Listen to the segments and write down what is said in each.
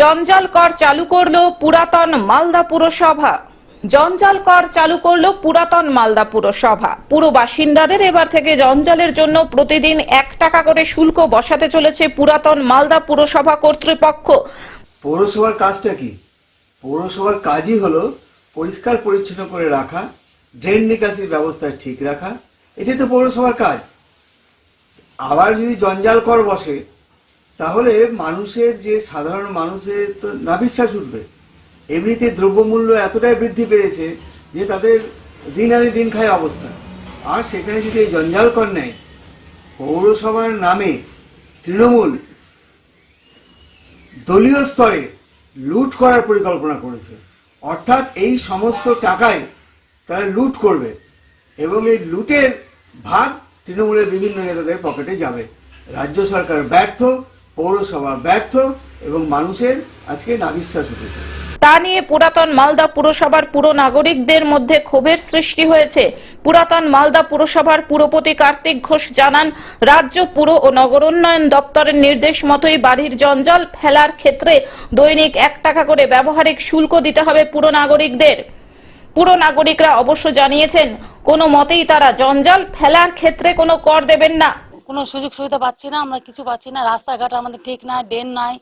জঞ্জাল কর চালু করল পুরাতন মালদা পুরসভা। জঞ্জাল কর চালু করল পুরাতন মালদা পুরসভা। পুরো বাসিন্দাদের এবার থেকে জঞ্জালের জন্য প্রতিদিন এক টাকা করে শুল্ক বসাতে চলেছে পুরাতন মালদা পুরসভা কর্তৃপক্ষ। পৌরসভার কাজটা কি? পৌরসভার কাজই হলো পরিষ্কার পরিচ্ছন্ন করে রাখা ড্রেন নিকাশির ব্যবস্থা ঠিক রাখা, এটাই তো পৌরসভার কাজ। আবার যদি জঞ্জাল কর বসে তাহলে মানুষের যে সাধারণ মানুষের তো না বিশ্বাস উঠবে। এমনিতে দ্রব্যমূল্য এতটাই বৃদ্ধি পেয়েছে যে তাদের দিন আনি দিন খায় অবস্থা। আর সেখানে যদি এই জঞ্জাল কর নেয় পৌরসভার নামে তৃণমূল দলীয় স্তরে লুট করার পরিকল্পনা করেছে, অর্থাৎ এই সমস্ত টাকায় তারা লুট করবে এবং এই লুটের ভাগ তৃণমূলের বিভিন্ন নেতাদের পকেটে যাবে। রাজ্য সরকার ব্যর্থ পৌরসভা ব্যর্থ এবং মানুষের আজকে নাবিশ্বাস উঠেছে। তা নিয়ে পুরাতন মালদা পুরসভার পুর নাগরিকদের মধ্যে ক্ষোভের সৃষ্টি হয়েছে। পুরাতন মালদা পুরসভার পুরপতি কার্তিক ঘোষ জানান, রাজ্য পুর ও নগরোন্নয়ন দপ্তরের নির্দেশ মতোই বাড়ির জঞ্জাল ফেলার ক্ষেত্রে দৈনিক এক টাকা করে ব্যবহারিক শুল্ক দিতে হবে পুর নাগরিকদের। পুর নাগরিকরা অবশ্য জানিয়েছেন, কোনো মতেই তারা জঞ্জাল ফেলার ক্ষেত্রে কোনো কর দেবেন না। কোনো সুযোগ সুবিধা পাচ্ছি না, আমরা কিছু পাচ্ছি না। রাস্তাঘাট আমাদের ঠিক নাই, ড্রেন নাই।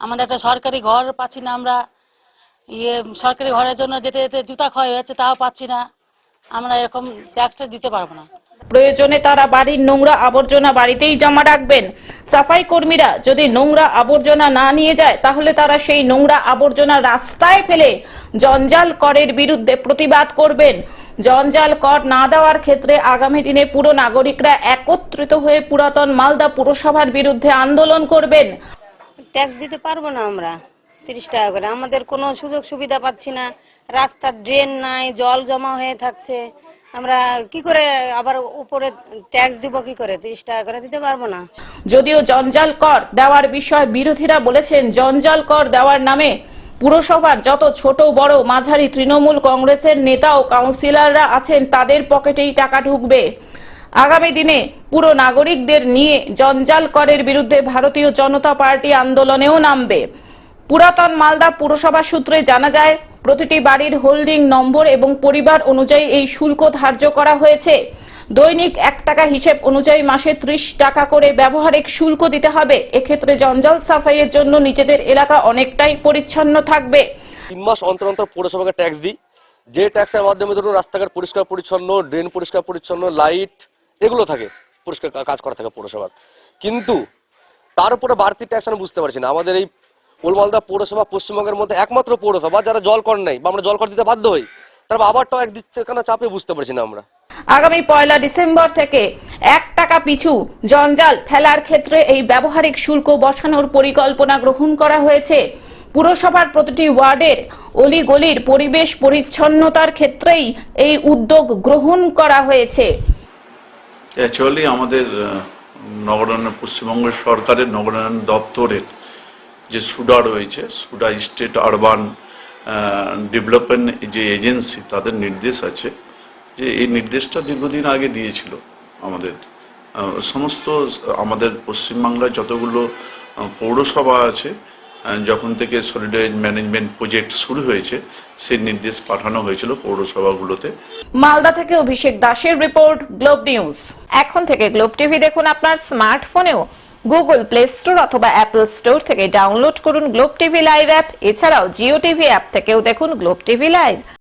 আমাদের একটা সরকারি ঘর পাচ্ছি না আমরা। ইয়ে সরকারি ঘরের জন্য যেতে যেতে জুতা ক্ষয় হয়েছে, তাও পাচ্ছি না। আমরা এরকম ট্যাক্সটা দিতে পারব না। প্রয়োজনে তারা বাড়ির নোংরা আবর্জনা বাড়িতেই জমা রাখবেন। সাফাই কর্মীরা যদি নোংরা আবর্জনা না নিয়ে যায়, তাহলে তারা সেই নোংরা আবর্জনা রাস্তায় ফেলে জঞ্জাল করের বিরুদ্ধে প্রতিবাদ করবেন। জঞ্জাল কর না দেওয়ার ক্ষেত্রে আগামী দিনে পুরো নাগরিকরা একত্রিত হয়ে পুরাতন মালদা পুরসভার বিরুদ্ধে আন্দোলন করবেন। ট্যাক্স দিতে পারব না আমরা তিরিশ টাকা করে। আমাদের কোনো সুযোগ সুবিধা পাচ্ছি না। রাস্তার ড্রেন নাই জল জমা হয়ে থাকছে। আমরা কি করে আবার উপরে ট্যাক্স দিব কি করে? তিরিশ টাকা করে দিতে পারব না। যদিও জঞ্জাল কর দেওয়ার বিষয়ে বিরোধীরা বলেছেন জঞ্জাল কর দেওয়ার নামে পুরসভার যত ছোট, বড়, মাঝারি তৃণমূল কংগ্রেসের নেতা ও কাউন্সিলররা আছেন, তাদের পকেটেই টাকা ঢুকবে। আগামী দিনে পুরো নাগরিকদের নিয়ে জঞ্জাল করের বিরুদ্ধে ভারতীয় জনতা পার্টি আন্দোলনেও নামবে। পুরাতন মালদা পুরসভা সূত্রে জানা যায়, প্রতিটি বাড়ির হোল্ডিং নম্বর এবং পরিবার অনুযায়ী এই শুল্ক ধার্য করা হয়েছে। দৈনিক এক টাকা হিসেব অনুযায়ী মাসে ত্রিশ টাকা করে ব্যবহারিক শুল্ক দিতে হবে। এক্ষেত্রে জঞ্জাল সাফাইয়ের জন্য নিজেদের এলাকা অনেকটাই পরিচ্ছন্ন থাকবে। তিন মাস অন্তর অন্তর পৌরসভাকে ট্যাক্স দিই। যে ট্যাক্সের মাধ্যমে ধরুন রাস্তাঘাট পরিষ্কার পরিচ্ছন্ন ড্রেন পরিষ্কার পরিচ্ছন্ন লাইট এগুলো থাকে। পরিষ্কার কাজ করা থাকে পৌরসভার। কিন্তু তার উপরে বাড়তি ট্যাক্স আমি বুঝতে পারছি না। আমাদের এই ওলমালদা পৌরসভা পশ্চিমবঙ্গের মধ্যে একমাত্র পৌরসভা, যারা জল কর নেই বা আমরা জল কর দিতে বাধ্য হই তারপর আবার ট্যাক্স দিচ্ছে কেন চাপে বুঝতে পারছি না আমরা। আগামী পয়লা ডিসেম্বর থেকে এক টাকা পিছু জঞ্জাল ফেলার ক্ষেত্রে এই ব্যবহারিক শুল্ক বসানোর পরিকল্পনা গ্রহণ করা হয়েছে। পুরসভার প্রতিটি ওয়ার্ডের অলিগলির পরিবেশ পরিচ্ছন্নতার ক্ষেত্রেই এই উদ্যোগ গ্রহণ করা হয়েছে। অ্যাকচুয়ালি আমাদের নগরায়ণ পশ্চিমবঙ্গ সরকারের নগরায়ণ দপ্তরের যে সুডা রয়েছে, সুডা স্টেট আরবান ডেভেলপমেন্ট যে এজেন্সি, তাদের নির্দেশ আছে। যে এই নির্দেশটা দীর্ঘদিন আগে দিয়েছিল আমাদের। সমস্ত, আমাদের পশ্চিমবাংলায় যতগুলো পৌরসভা আছে যখন থেকে সলিডাইজ ম্যানেজমেন্ট প্রজেক্ট শুরু হয়েছে, সেই নির্দেশ পাঠানো হয়েছিল পৌরসভাগুলোতে। মালদা থেকে অভিষেক দাসের রিপোর্ট, গ্লোব নিউজ। এখন থেকে গ্লোব টিভি দেখুন আপনার স্মার্টফোনেও। গুগল প্লে স্টোর অথবা অ্যাপল স্টোর থেকে ডাউনলোড করুন গ্লোব টিভি লাইভ অ্যাপ। এছাড়াও জিও টিভি অ্যাপ থেকেও দেখুন গ্লোব টিভি লাইভ।